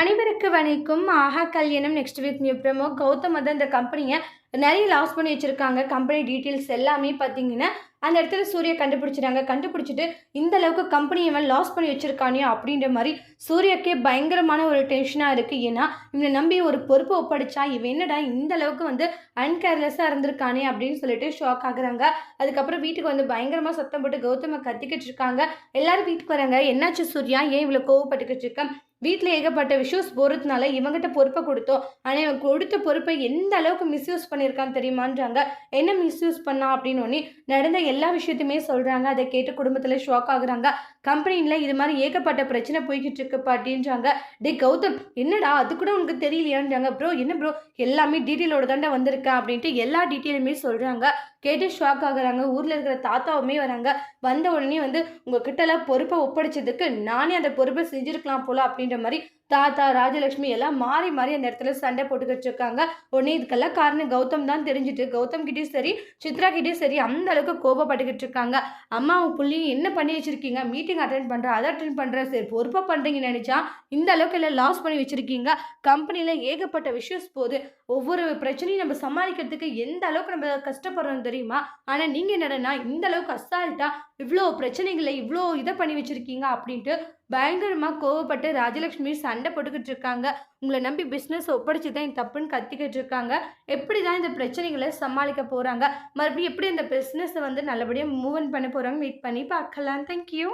அனைவருக்கு வணக்கம். ஆஹா கல்யாணம் next week new promo Gautham வந்து அந்த கம்பெனியை நிறைய லாஸ் பண்ணி வச்சுருக்காங்க. கம்பெனி டீட்டெயில்ஸ் எல்லாமே பார்த்தீங்கன்னா அந்த இடத்துல சூர்யா கண்டுபிடிச்சிட்டாங்க. கண்டுபிடிச்சிட்டு இந்த அளவுக்கு கம்பெனி இவன் லாஸ் பண்ணி வச்சிருக்கானே அப்படின்ற மாதிரி சூர்யாக்கே பயங்கரமான ஒரு டென்ஷனாக இருக்குது ஏன்னா இவனை நம்பி ஒரு பொறுப்பை ஒப்படைச்சா இவன் என்னடா இந்த அளவுக்கு வந்து அன்கேர்லெஸ்ஸாக இருந்திருக்கானே அப்படின்னு சொல்லிட்டு ஷாக் ஆகுறாங்க. அதுக்கப்புறம் வீட்டுக்கு வந்து பயங்கரமாக சத்தம் போட்டு கௌதமை கத்திக்கிட்டு இருக்காங்க. எல்லாரும் வீட்டுக்கு வராங்க. என்னாச்சு சூர்யா? ஏன் இவ்வளோ கோவப்பட்டுக்கிட்டு இருக்கேன் வீட்டில் ஏகப்பட்ட விஷயஸ் போகிறதுனால இவங்கிட்ட பொறுப்பை கொடுத்தோம். ஆனால் இவன் கொடுத்த பொறுப்பை எந்த அளவுக்கு மிஸ்யூஸ் பண்ணியிருக்கான்னு தெரியுமான்றாங்க. என்ன மிஸ்யூஸ் பண்ணா அப்படின்னு ஒன்னே நடந்த எல்லா விஷயத்தையுமே சொல்கிறாங்க அதை கேட்டு குடும்பத்தில் ஷாக் ஆகுறாங்க. கம்பெனியில் இது மாதிரி ஏகப்பட்ட பிரச்சனை போய்கிட்டு இருக்கு பாட்டின்றாங்க. டே கௌதம் என்னடா? அது கூட உனக்கு தெரியலையான்றாங்க. ப்ரோ என்ன ப்ரோ எல்லாமே டீட்டெயிலோட தாண்டா வந்திருக்கேன் அப்படின்ட்டு எல்லா டீட்டெயிலுமே சொல்கிறாங்க கேட்டு ஷாக் ஆகுறாங்க. ஊரில் இருக்கிற தாத்தாவுமே வராங்க. வந்த உடனே வந்து உங்ககிட்டலாம் பொறுப்பை ஒப்படைச்சதுக்கு நானே அந்த பொறுப்பை செஞ்சுருக்கலாம் போல அப்படின்ற மாதிரி தாத்தா ராஜலட்சுமி எல்லாம் மாறி மாறி அந்த இடத்துல சண்டை போட்டுக்கிட்டு இருக்காங்க. உடனே இதுக்கெல்லாம் காரணம் கௌதம் தான் தெரிஞ்சுட்டு. கௌதம் கிட்டேயும் சரி சித்ரா கிட்டேயும் சரி அந்த அளவுக்கு கோபப்பட்டுக்கிட்டு இருக்காங்க. அம்மாவும் புள்ளியும் என்ன பண்ணி வச்சிருக்கீங்க? மீட்டிங் அட்டன் பண்ணுற அதை அட்டன் பண்ணுற சரி பொறுப்பாக பண்ணுறீங்கன்னு நினச்சா இந்த அளவுக்கு எல்லாம் லாஸ் பண்ணி வச்சிருக்கீங்க. கம்பெனியில் ஏகப்பட்ட விஷயஸ் போது ஒவ்வொரு பிரச்சனையும் நம்ம சமாளிக்கிறதுக்கு எந்த அளவுக்கு நம்ம கஷ்டப்படுறோம் தெரியுமா? ஆனால் நீங்கள் என்னடனா இந்த அளவுக்கு அசால்ட்டாக இவ்வளோ பிரச்சனைகளை இவ்வளோ இதை பண்ணி வச்சுருக்கீங்க அப்படின்ட்டு பயங்கரமாக கோவப்பட்டு ராஜலக்ஷ்மி சண்டை போட்டுக்கிட்டு இருக்காங்க. உங்களை நம்பி பிஸ்னஸ் ஒப்படைச்சு தான் தப்புன்னு கத்திக்கிட்டு இருக்காங்க. எப்படி தான் இந்த பிரச்சனைகளை சமாளிக்க போகிறாங்க மறுபடியும் எப்படி இந்த பிஸ்னஸை வந்து நல்லபடியாக மூவ் பண்ண போகிறாங்க வெயிட் பண்ணி பார்க்கலாம். தேங்க்யூ